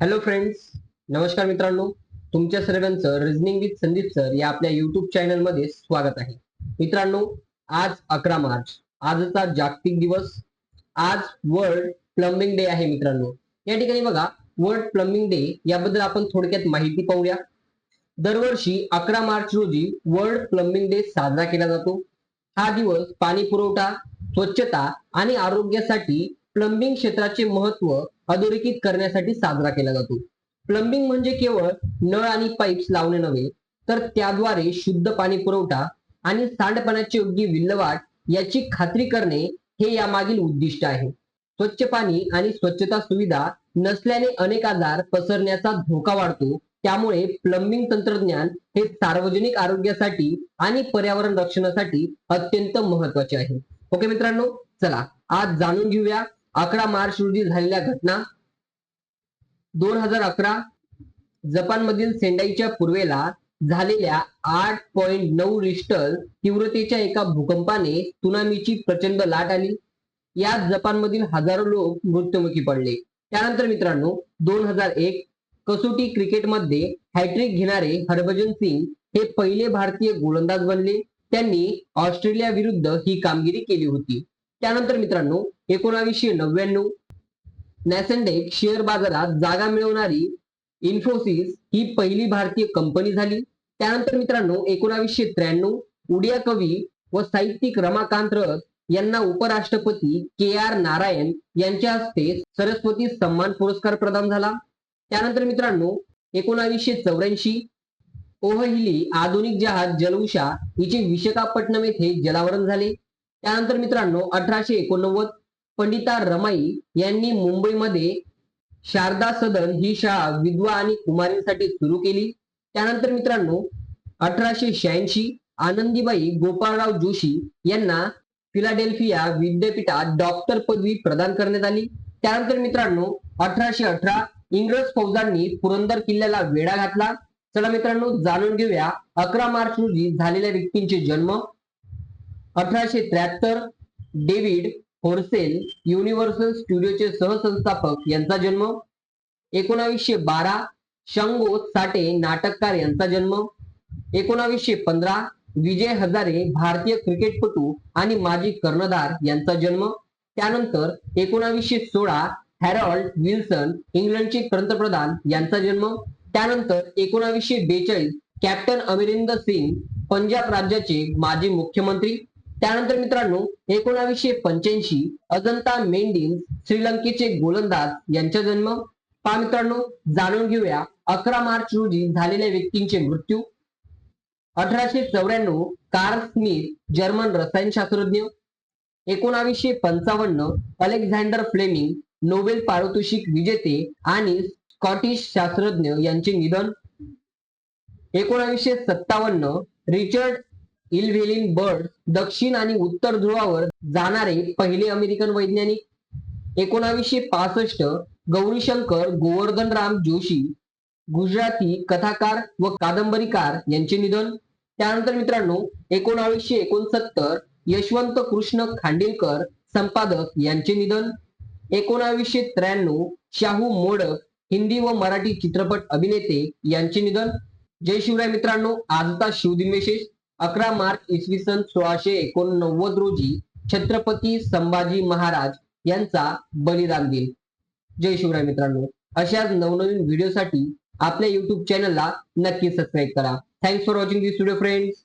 Hello friends नमस्कार मित्रांनो. तुमच्या सर्वांचं रिझनिंग विथ संदीप सर या आपल्या युट्यूब चॅनलमध्ये स्वागत आहे. मित्रांनो आज अकरा मार्च आजचा जागतिक दिवस आज वर्ल्ड प्लंबिंग डे आहे मित्रांनो. या ठिकाणी बघा वर्ल्ड प्लंबिंग डे याबद्दल आपण थोडक्यात माहिती पाहूया. दरवर्षी अकरा मार्च रोजी वर्ल्ड प्लंबिंग डे साजरा केला जातो. हा दिवस पाणी पुरवठा स्वच्छता आणि आरोग्यासाठी प्लंबिंग क्षेत्राचे महत्त्व अधोरेखित करण्यासाठी साजरा केला जातो. प्लंबिंग म्हणजे केवळ नळ आणि पाईप्स लावणे नव्हे तर त्याद्वारे शुद्ध पाणी पुरवठा आणि सांडपाण्याची योग्य विल्हेवाट याची खात्री करणे हे यामागील उद्दिष्ट आहे. स्वच्छ पाणी आणि स्वच्छता सुविधा नसल्याने अनेक आजार पसरण्याचा धोका वाढतो. त्यामुळे प्लंबिंग तंत्रज्ञान हे सार्वजनिक आरोग्यासाठी आणि पर्यावरण रक्षणासाठी अत्यंत महत्त्वाचे आहे. ओके मित्रांनो चला आज जाणून घेऊया अकरा मार्च रोजी झालेल्या घटना दोन हजार अकरा जपानमधील सेंडाईच्या पूर्वेला झालेल्या आठ पॉइंट नऊ रिस्टर तीव्रतेच्या एका भूकंपाने सुनामीची प्रचंड लाट आली. यात जपानमधील हजारो लोक मृत्युमुखी पडले. त्यानंतर मित्रांनो दोन हजार एक कसोटी क्रिकेटमध्ये हॅट्रिक घेणारे हरभजन सिंग हे पहिले भारतीय गोलंदाज बनले. त्यांनी ऑस्ट्रेलिया विरुद्ध ही कामगिरी केली होती. त्यानंतर मित्रांनो एकोणावीसशे नव्याण्णव नॅसेंडेक शेअर बाजारात जागा मिळवणारी इन्फोसिस ही पहिली भारतीय कंपनी झाली. त्यानंतर मित्रांनो एकोणावीसशे त्र्याण्णव उडिया कवी व साहित्यिक रमाकांत रथ यांना उपराष्ट्रपती के आर नारायण यांच्या हस्ते सरस्वती सन्मान पुरस्कार प्रदान झाला. त्यानंतर मित्रांनो एकोणावीसशे चौऱ्याऐंशी ओहहिली आधुनिक जहाज जलउषा हिचे विशाखापट्टणम येथे जलावरण झाले. त्यानंतर मित्रांनो अठराशे एकोणनव्वद पंडिता रमाई यांनी मुंबईमध्ये शारदा सदन ही शाळा विधवा आणि कुमारींसाठी सुरू केली. त्यानंतर मित्रांनो अठराशे शहाऐंशी आनंदीबाई गोपाळराव जोशी यांना फिलाडेल्फिया विद्यापीठात डॉक्टर पदवी प्रदान करण्यात आली. त्यानंतर मित्रांनो अठराशे अठरा इंग्रज फौजांनी पुरंदर किल्ल्याला वेढा घातला. चला मित्रांनो जाणून घेऊया अकरा मार्च रोजी झालेल्या व्यक्तींचे जन्म. अठराशे त्र्याहत्तर डेव्हिड होर्सेल युनिव्हर्सल स्टुडिओचे सहसंस्थापक यांचा जन्म. एकोणावीसशे बारा शंगो साठे नाटककार यांचा जन्म. एकोणावीसशे पंधरा विजय हजारे भारतीय क्रिकेटपटू आणि माजी कर्णधार यांचा जन्म. त्यानंतर एकोणावीसशे सोळा हॅरॉल्ड विल्सन इंग्लंडचे पंतप्रधान यांचा जन्म. त्यानंतर एकोणावीसशे बेचाळीस कॅप्टन अमरिंदर सिंग पंजाब राज्याचे माजी मुख्यमंत्री. त्यानंतर मित्रांनो एकोणावीसशे पंच्याऐंशी अजंता मेंढीन श्रीलंकेचे गोलंदाज यांचा जन्म. पहा मित्रांनो जाणून घेऊया अकरा मार्च रोजी झालेल्या व्यक्तींचे मृत्यू. अठराशे चौऱ्याण्णव कार्ल स्मिथ जर्मन रसायनशास्त्रज्ञ एकोणावीसशे पंचावन्न अलेक्झांडर फ्लेमिंग नोबेल पारितोषिक विजेते आणि स्कॉटिश शास्त्रज्ञ यांचे निधन. एकोणावीसशे सत्तावन्न रिचर्ड इलवेलिन बर्ड दक्षिण आणि उत्तर ध्रुवावर जाणारे पहिले अमेरिकन वैज्ञानिक. एकोणावीसशे पासष्ट गौरीशंकर गोवर्धनराम जोशी गुजराती कथाकार व कादंबरीकार यांचे निधन. त्यानंतर मित्रांनो एकोणावीसशे एकोणसत्तर यशवंत कृष्ण खांडेलकर संपादक यांचे निधन. एकोणावीसशे त्र्याण्णव शाहू मोडक हिंदी व मराठी चित्रपट अभिनेते यांचे निधन. जय शिवराय मित्रांनो आजचा शिवदिन विशेष. अकरा मार्च इसवी सन सोळाशे एकोणनव्वद रोजी छत्रपती संभाजी महाराज यांचा बलिदान दिन. जय शिवराय मित्रांनो. अशाच नवनवीन व्हिडिओसाठी आपल्या युट्यूब चॅनलला नक्की सबस्क्राईब करा. Thanks for watching this video friends